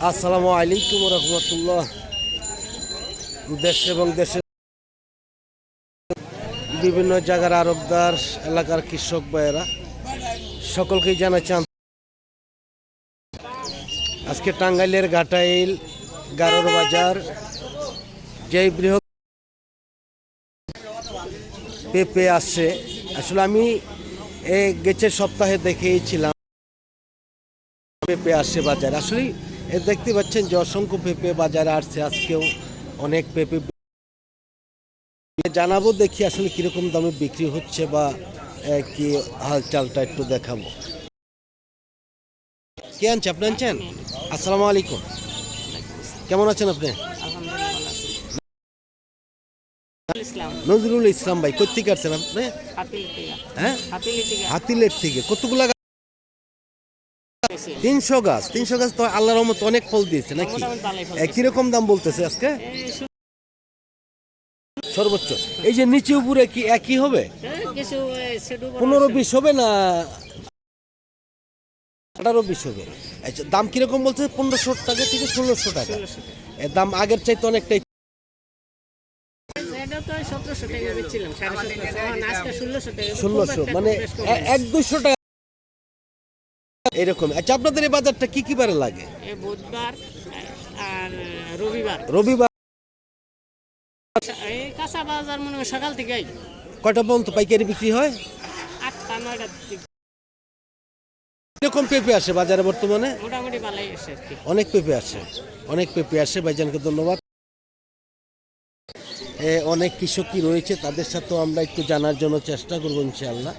আসসালামু আলাইকুম রহমতুল্লাহ। দেশ এবং দেশের বিভিন্ন জায়গার আরবদার, এলাকার কৃষক ভাইয়েরা, সকলকেই জানাচ্ছি আন্ত- আজকে টাঙ্গাইলের ঘাটাইল গারোর বাজার, যেই বৃহৎ পেঁপে আসছে। আসলে আমি গেছে সপ্তাহে দেখেইছিলাম পেঁপে আসছে বাজারে। আসলে এ দেখতে পাচ্ছেন যে অসংখ্য পেঁপে বাজারে আসছে। আজকেও অনেক পেঁপে জানাব দেখি আসলে কীরকম দামে বিক্রি হচ্ছে বা কি হালচালটা একটু দেখাবো। কে আনছে? আপনি আনছেন? আসসালামু আলাইকুম। কেমন আছেন আপনি? নজরুল ইসলাম। ভাই আসছেন আপনি হ্যাঁ? হাতিলের থেকে। কতগুলা তিনশো গাছ। তিনশো গাছ তো আল্লাহর রহমত অনেক ফল দিয়েছে নাকি? কীরকম দাম বলতেছে আজকে? সর্বোচ্চ। এই যে নিচে উপরে কি একই হবে? পনেরো বিশ হবে না আঠারো বিশ হবে? আচ্ছা দাম কীরকম বলছে? পনেরোশো টাকা থেকে ষোলোশো টাকা। ষোলোশো টাকা। এর দাম আগের চাইতে অনেকটাই এটা তো সতেরোশো টাকা বেচছিলাম সাড়ে সতেরোশো এখন আজকে ষোলোশো মানে এক দুশো টাকা। এরকম। আচ্ছা আপনাদের এই বাজারটা কি কি বারে লাগে? এই বুধবার আর রবিবার। রবিবার? এই কাঁচা বাজার মনে হয় সকাল থেকেই। কয়টা পর্যন্ত পাইকারি বিক্রি হয়? আটটা এরকম পেঁপে আসে বাজারে বর্তমানে? মোটামুটি ভালোই এসে অনেক পেঁপে আসে। অনেক পেঁপে আসে। ভাইজানকে ধন্যবাদ। অনেক কৃষকই রয়েছে, তাদের সাথেও আমরা একটু জানার জন্য চেষ্টা করব ইনশাআল্লাহ।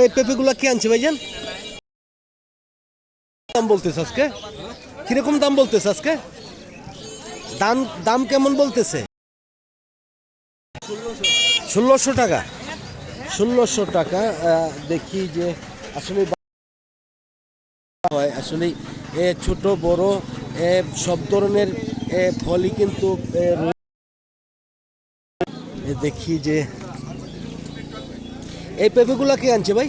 এই পেঁপেগুলো কি আনছে ভাইজান? দাম বলতেছে আজকে? কীরকম দাম বলতেছে আজকে? দাম দাম কেমন বলতেছে? ষোলোশো টাকা। ষোলোশো টাকা দেখি যে আসলে হয়। আসলে ছোট বড় সব ধরনের ফলই কিন্তু দেখি যে এই পেঁপেগুলো কে আনছে ভাই?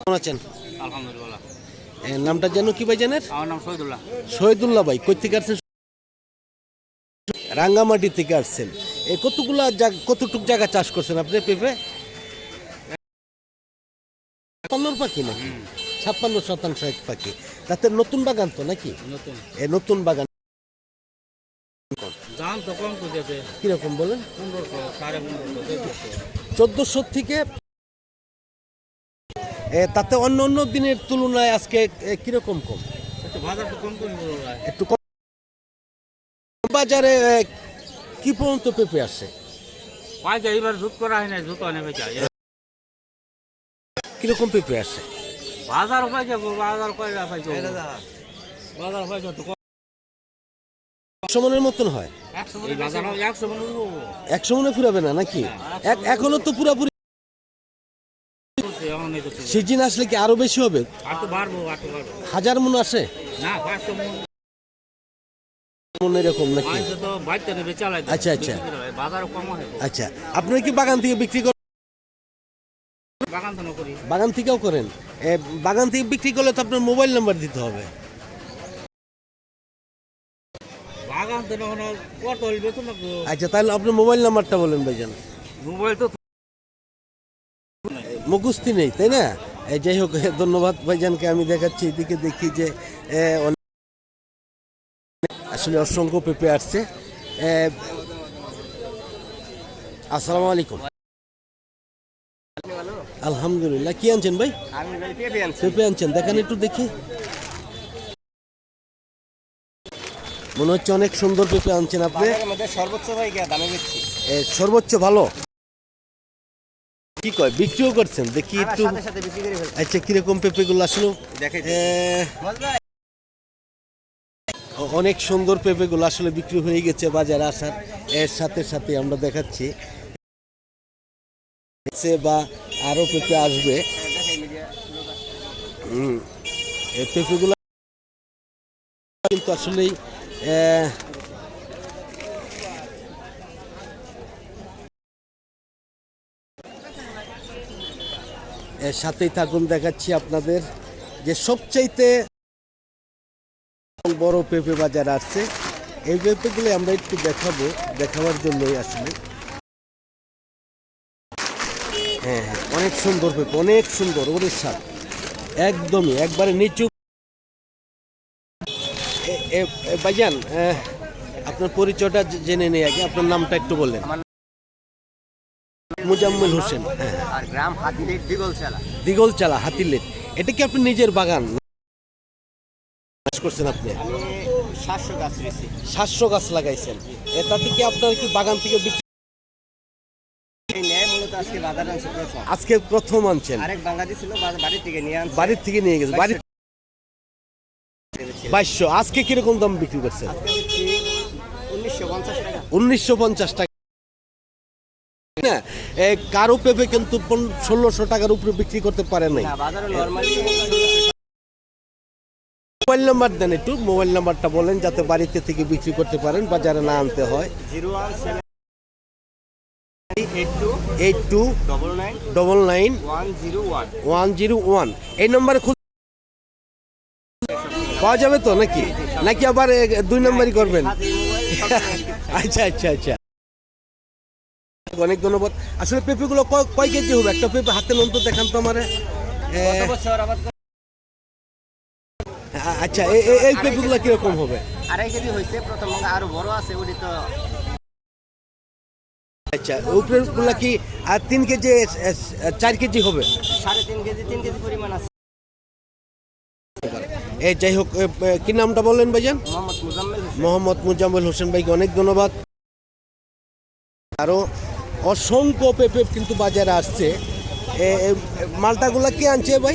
কেমন আছেন? আলহামদুলিল্লাহ। নামটা যেন কি ভাই জানেন? আমার নাম শহীদুল্লাহ। শহীদুল্লাহ ভাই কই থেকে আসছেন? রাঙ্গামাটি থেকে আসছেন। কতগুলা কতটুক জায়গা চাষ করছেন আপনি পেঁপে? ছাপ্পান্নর পাখি নাকি? ছাপ্পান্ন শতাংশ এক পাখি। তাতে নতুন বাগান তো নাকি? নতুন। এ নতুন বাগান। দাম তো কম করতেছে কীরকম বলেন? পনেরোশো সাড়ে পনেরোশো চোদ্দশো থেকে তাতে অন্য অন্য দিনের তুলনায় আজকে কীরকম কম? একটু বাজার তো কম কম একটু কম বাজারে কি পর্যন্ত পেঁপে আসে? পাইকা এবার জুত করা হয় না জুত অনেক কীরকম পেঁপে আসে বাজার একশো মনের মতন হয়? একশো এই বাজার একশো মনে ফুরাবে না নাকি? এখনও তো পুরাপুরি এখন এই তো সিজন আসলে কি আরও বেশি হবে? হাজার মন আসে এরকম নাকি? আচ্ছা, আচ্ছা। আচ্ছা আপনারা কি বাগান থেকে বিক্রি করেন বাগান থেকেও করেন। বাগান থেকে বিক্রি করলে তো আপনার মোবাইল নাম্বার দিতে হবে। আচ্ছা তাহলে আপনার মোবাইল নাম্বারটা বলেন ভাইজান। মোবাইল তো মুখস্থি নেই তাই না? যাই হোক ধন্যবাদ ভাইজানকে আমি দেখাচ্ছি এদিকে দেখি যে আসলে অসংখ্য পেঁপে আসছে। আসসালামু আলাইকুম। আলহামদুলিল্লাহ। কি আনছেন ভাই? পেঁপে আনছেন দেখেন একটু দেখি। মনে হচ্ছে অনেক সুন্দর পেঁপে আনছেন আপনি। সর্বোচ্চ ভাই দামে বেচছি সর্বোচ্চ ভালো। কি কয় বিক্রিও করছেন? দেখি একটু আচ্ছা কীরকম পেঁপেগুলো আসলো? অনেক সুন্দর পেঁপেগুলো আসলে বিক্রি হয়ে গেছে বাজারে আসার। এর সাথে সাথে আমরা দেখাচ্ছি। যাচ্ছে বা আরও পেঁপে আসবে? এই কিন্তু আসলেই সাথেই থাকুন, দেখাচ্ছি আপনাদের যে সবচাইতে বড় পেঁপে বাজার আছে। এই পেঁপেগুলি আমরা একটু দেখাবো, দেখাবার জন্যই আসলে। হ্যাঁ হ্যাঁ। অনেক সুন্দর পেঁপে অনেক সুন্দর ওরের স্বাদ একদমই একবারে নিচু। ভাইজান আপনার পরিচয়টা জেনে নেই আগে আপনার নামটা একটু বললেন। মুজাম্মেল হোসেন আর গ্রাম হাতিলের দিগল চালা চালা হাতিলেট এটা কি আপনি নিজের বাগান? চাষ করছেন আপনি? সাতশো গাছ সাতশো গাছ লাগাইছেন। এ, তাতে কি আপনার কি বাগান থেকে আজকে প্রথম। আনছেন। আরেক বাঙালি ছিল বাড়ি থেকে নিয়ে আনছে। বাড়ির থেকে নিয়ে গেছে। বাড়ি। বাইশশো। আজকে কীরকম দাম বিক্রি করছে? উনিশশো পঞ্চাশ টাকা। কারও পেঁপে কিন্তু ষোলোশো টাকার উপরে বিক্রি করতে পারে নাই। মোবাইল নাম্বার দেন একটু। মোবাইল নাম্বারটা বলেন যাতে বাড়িতে থেকে বিক্রি করতে পারেন বাজারে না আনতে হয়। Zero eight two double nine one zero one এই নম্বরে পাওয়া যাবে তো নাকি? নাকি আবার দুই নম্বরই করবেন? আচ্ছা আচ্ছা আচ্ছা। অনেক ধন্যবাদ। আসলে পেঁপেগুলো কয়- কেজি হবে? একটা পেঁপে হাতে নন্ত দেখান তো আমার? আচ্ছা এই পেঁপেগুলো কীরকম হবে? আড়াই কেজি হয়েছে প্রথম আরও বড় আছে ওটি তো আচ্ছা উপরেগুলো কি আর তিন কেজি চার কেজি হবে? সাড়ে তিন কেজি তিন কেজি পরিমাণ আছে। এই যাই হোক কি নামটা বললেন ভাইজান? মোহাম্মদ মুজাম্মেল হোসেন। মোহাম্মদ মুজাম্মেল হোসেন ভাইকে অনেক ধন্যবাদ। আরও অসংখ্য পেঁপে কিন্তু বাজারে আসছে। মালটাগুলা কে আনছে ভাই?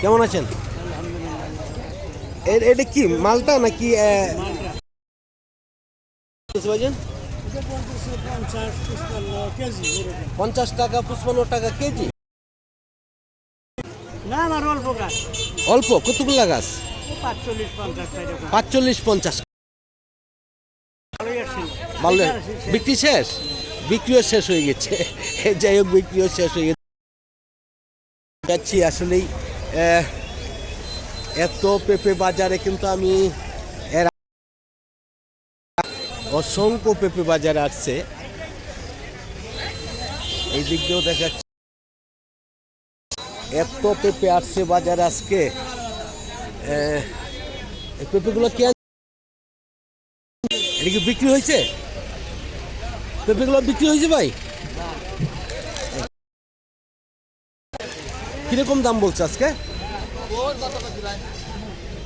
কেমন আছেন? এটা কি মালটা নাকি ভাইজান? পঞ্চাশ টাকা পঁচপান্ন টাকা কেজি? না আমার অল্প গাছ। অল্প? কতগুলা গাছ? পাঁচচল্লিশ পঞ্চাশ ভালো। বিক্রি শেষ বিক্রিও শেষ হয়ে গেছে। যাই হোক বিক্রিও শেষ হয়ে গেছে। যাচ্ছি আসলেই এত পেঁপে বাজারে কিন্তু আমি অসংখ্য পেঁপে বাজারে আসছে। এই দিক দিয়েও দেখাচ্ছে। এত পেঁপে আসছে বাজারে আজকে। পেঁপেগুলো কে এটা কি বিক্রি হয়েছে? পেঁপেগুলো বিক্রি হয়েছে ভাই? কীরকম দাম বলছে আজকে?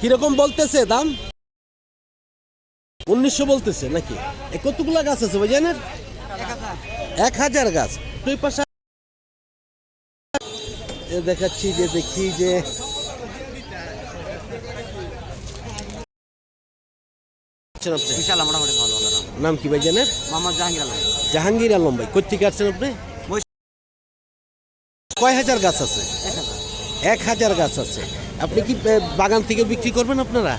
কীরকম বলতেছে দাম? উনিশশো বলতেছে নাকি? কতগুলা গাছ আছে ভাই জানেন এক হাজার গাছ। তুই পাশে দেখাচ্ছি যে দেখি যে নাম কি ভাই জানেন মোহাম্মদ জাহাঙ্গীর আলম। জাহাঙ্গীর আলম ভাই কোথেকে আসছেন আপনি? কয় হাজার গাছ আছে? এক হাজার। গাছ আছে। আপনি কি বাগান থেকে বিক্রি করবেন আপনারা?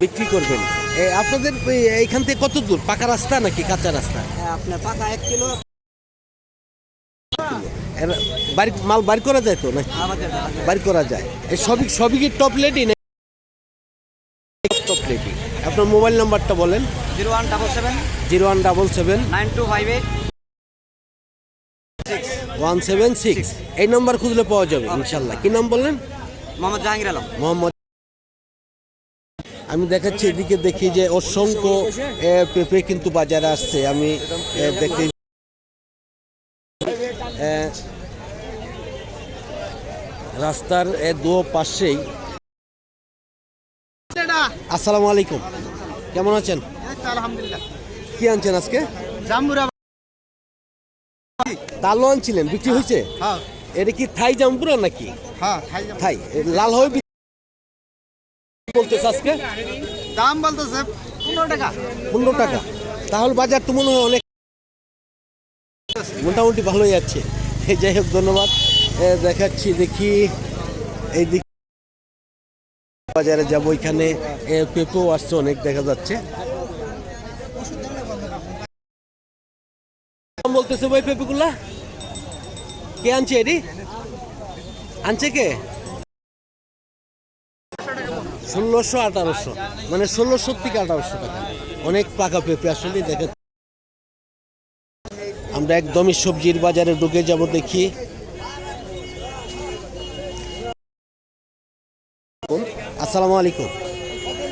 বিক্রি করবেন? এ, আপনাদের এ, এইখান থেকে কত দূর? পাকা রাস্তা নাকি কাঁচা রাস্তা? আপনার পাতা এক কিলো। এর বাড়ি মাল বাড়ি করা যায় তো নাকি? আমাদের বাড়ি করা যায়। এই সবই সবই কি টপ লেটই না টপ লেটই আপনার মোবাইল নাম্বারটা বলেন। Zero one double seven. Zero one double seven. Nine two five eight. One seven six. এই নাম্বার খুঁজলে পাওয়া যাবে। ইনশাল্লাহ। কি নাম বললেন? মোহাম্মদ জাহাঙ্গীর আলম। মোহাম্মদ আমি দেখাচ্ছি এদিকে দেখি যে অসংখ্য পেঁপে কিন্তু বাজারে আসছে। আমি এ, রাস্তার দু পাশেই আসসালামু আলাইকুম। কেমন আছেন? কি আনছেন আজকে? জাম্বুরা তালও আনছিলেন বিক্রি হয়েছে? হ্যাঁ। এটা কি থাই জাম্পুরা নাকি? হ্যাঁ থাই লাল হয়ে বিক্রি বলতেছে আজকে? দাম বলতেছে পনেরো টাকা। পনেরো টাকা। তাহলে বাজার তো মনে হয় অনেক মোটামুটি ভালোই যাচ্ছে। যাই হোক ধন্যবাদ। দেখাচ্ছি দেখি। এই দিক বাজারে যাব এখানে। এ, পেঁপেও আসছে অনেক দেখা যাচ্ছে। বলতেছে ভাই পেঁপেগুলা। কে আনছে এটি? আনছে কে? ষোলোশো আঠারোশো মানে ষোলোশো থেকে আঠারোশো টাকা। অনেক পাকা পেঁপে আসলে দেখে আমরা একদমই সবজির বাজারে ঢুকে যাব দেখি। আসসালামু আলাইকুম।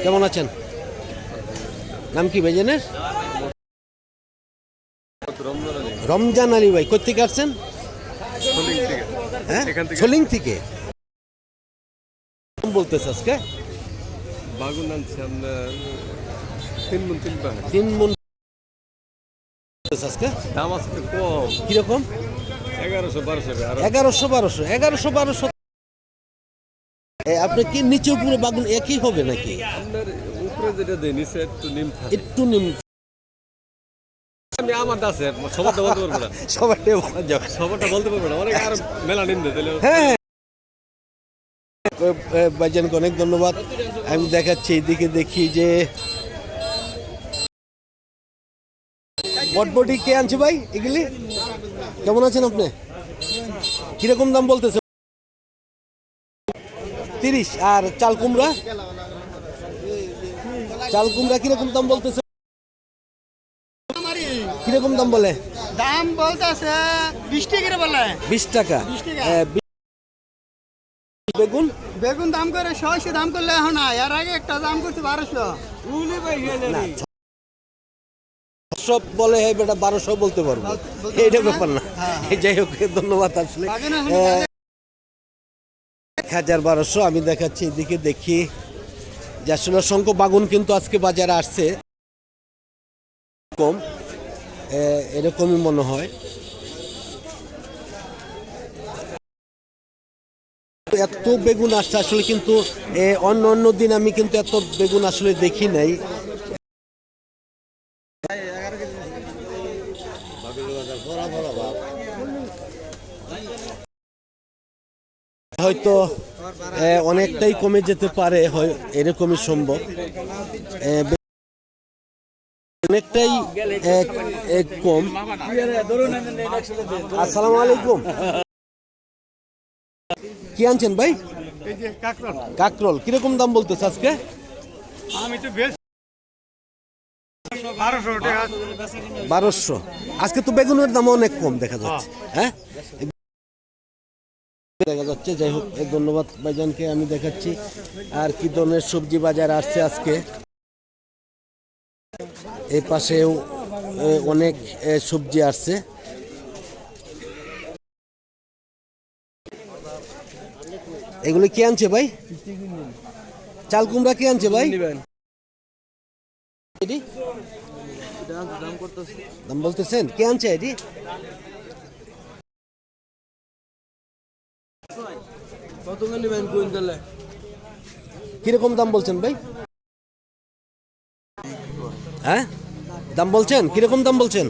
কেমন আছেন? নাম কি ভাইজানের রমজান আলী ভাই কোথেকে আসছেন? হ্যাঁ? থেকে। বলতেছে আজকে। বাগুন আনছি আপনার তিন মন তিন মন আজকে? দাম আজকে কম। কীরকম? এগারোশো বারোশো এগারোশো বারোশো এগারোশো বারোশো। আপনি কি নিচে উপরে বাগুন একই হবে নাকি? আপনার উপরে যেটা দেয় নিচে একটু নিম থাকে। একটু নিম আমি আমার আছে সবারটা বলতে পারব না। বলা যাবে সবারটা বলতে পারব না অনেক আর মেলা নিম দেয় তাহলে হ্যাঁ। ভাইজানকে অনেক ধন্যবাদ। আমি দেখাচ্ছি এদিকে দেখি যে বটবটি কে আনছে ভাই এগুলি? কেমন আছেন আপনি? কীরকম দাম বলতেছে? তিরিশ আর চাল কুমড়া? চাল কুমড়া কীরকম দাম বলতেছে? কীরকম দাম বলে? দাম বলতেছে বিশ টাকা বলে। বিশ টাকা। 20 টাকা। এ, বি- বেগুন? বেগুন দাম করে ছয়শো দাম করলে এখন না এর আগে একটা দাম করছে বারোশো। সব বলে হে বেটা বারোশো বলতে পারব। এইটা ব্যাপার না। যাই হোক ধন্যবাদ আসলে। এক হাজার বারোশো আমি দেখাচ্ছি এদিকে দেখি। যে আসলে অসংখ্য বাগুন কিন্তু আজকে বাজারে আসছে। কম। এ, এরকমই মনে হয়। এত বেগুন আসছে, আসলে কিন্তু অন্য অন্য দিন আমি কিন্তু এত বেগুন আসলে দেখি নাই। হয়তো অনেকটাই কমে যেতে পারে, হয়, এরকমই সম্ভব। অনেকটাই কম। আসসালামু আলাইকুম। কি আনছেন ভাই? কাকরল। কীরকম দাম বলতেছে আজকে? আমি তো বেশ বারোশো আজকে তো বেগুনের দাম অনেক কম দেখা যাচ্ছে হ্যাঁ? দেখা যাচ্ছে যাই হোক ধন্যবাদ ভাইজানকে আমি দেখাচ্ছি। আর কি ধরনের সবজি বাজার আসছে আজকে? এই পাশেও অনেক সবজি আসছে। এগুলো কি আনছে ভাই? চাল কুমড়া কি আনছে ভাই? এটি? দাম বলতেছেন? কে আনছে এটি? কীরকম দাম বলছেন ভাই? হ্যাঁ? দাম বলছেন? কীরকম দাম বলছেন?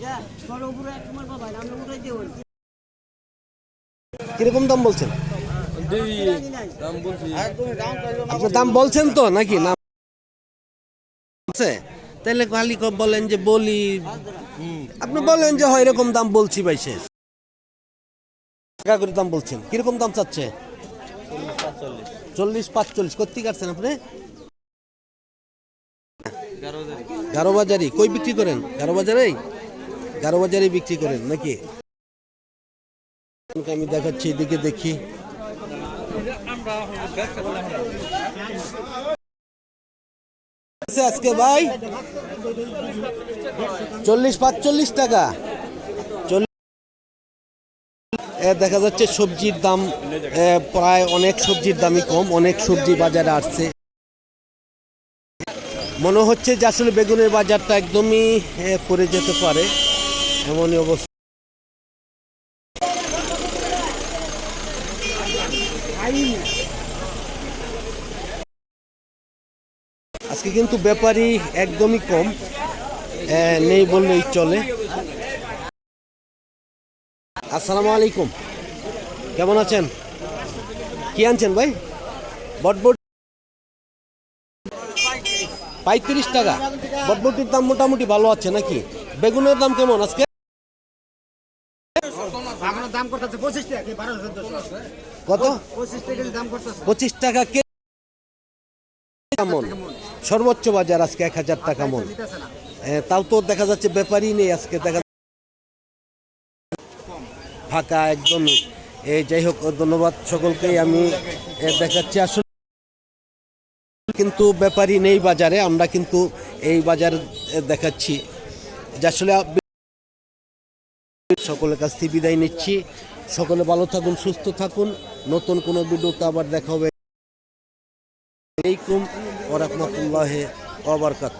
কীরকম দাম বলছেন? দাম বলছেন তো নাকি? না। তাহলে খালি বলেন যে বলি। আপনি বলেন যে হয় এরকম দাম বলছি ভাই শেষ। টাকা করে দাম বলছেন। কীরকম দাম চাচ্ছে? চল্লিশ পাঁচচল্লিশ। কোথেকে কাটছেন আপনি? গারো বাজারি। কই বিক্রি করেন? গারো বাজারেই? গারো বাজারে বিক্রি করেন নাকি? আমি দেখাচ্ছি, এদিকে দেখি। আজকে ভাই? চল্লিশ পাঁচচল্লিশ টাকা। দেখা যাচ্ছে সবজির দাম প্রায় অনেক সবজির দামই কম, অনেক সবজি বাজারে আসছে। মনে হচ্ছে যে আসলে বেগুনের বাজারটা একদমই পড়ে যেতে পারে। এমনই অবস্থা। আজকে কিন্তু ব্যাপারী একদমই কম নেই বললেই চলে। আসসালামু আলাইকুম। কেমন আছেন? কি আনছেন ভাই? বটবট পঁয়ত্রিশ টাকা। বটবটির দাম মোটামুটি ভালো আছে নাকি? বেগুনের দাম কেমন আজকে? কত? পঁচিশ টাকা কে কেমন সর্বোচ্চ বাজার আজকে এক হাজার টাকা মন। তাও তো দেখা যাচ্ছে ব্যাপারই নেই আজকে দেখা ফাঁকা একদমই এ যাই হোক ধন্যবাদ সকলকেই আমি দেখাচ্ছি। আসলে কিন্তু ব্যাপারই নেই বাজারে আমরা কিন্তু এই বাজার দেখাচ্ছি। যে আসলে সকলের কাছ থেকে বিদায় নিচ্ছি। সকলে ভালো থাকুন সুস্থ থাকুন। নতুন কোনো ভিডিওতে আবার দেখা হবে। আলাইকুম ওরহমতুল্লাহ ওবরকাত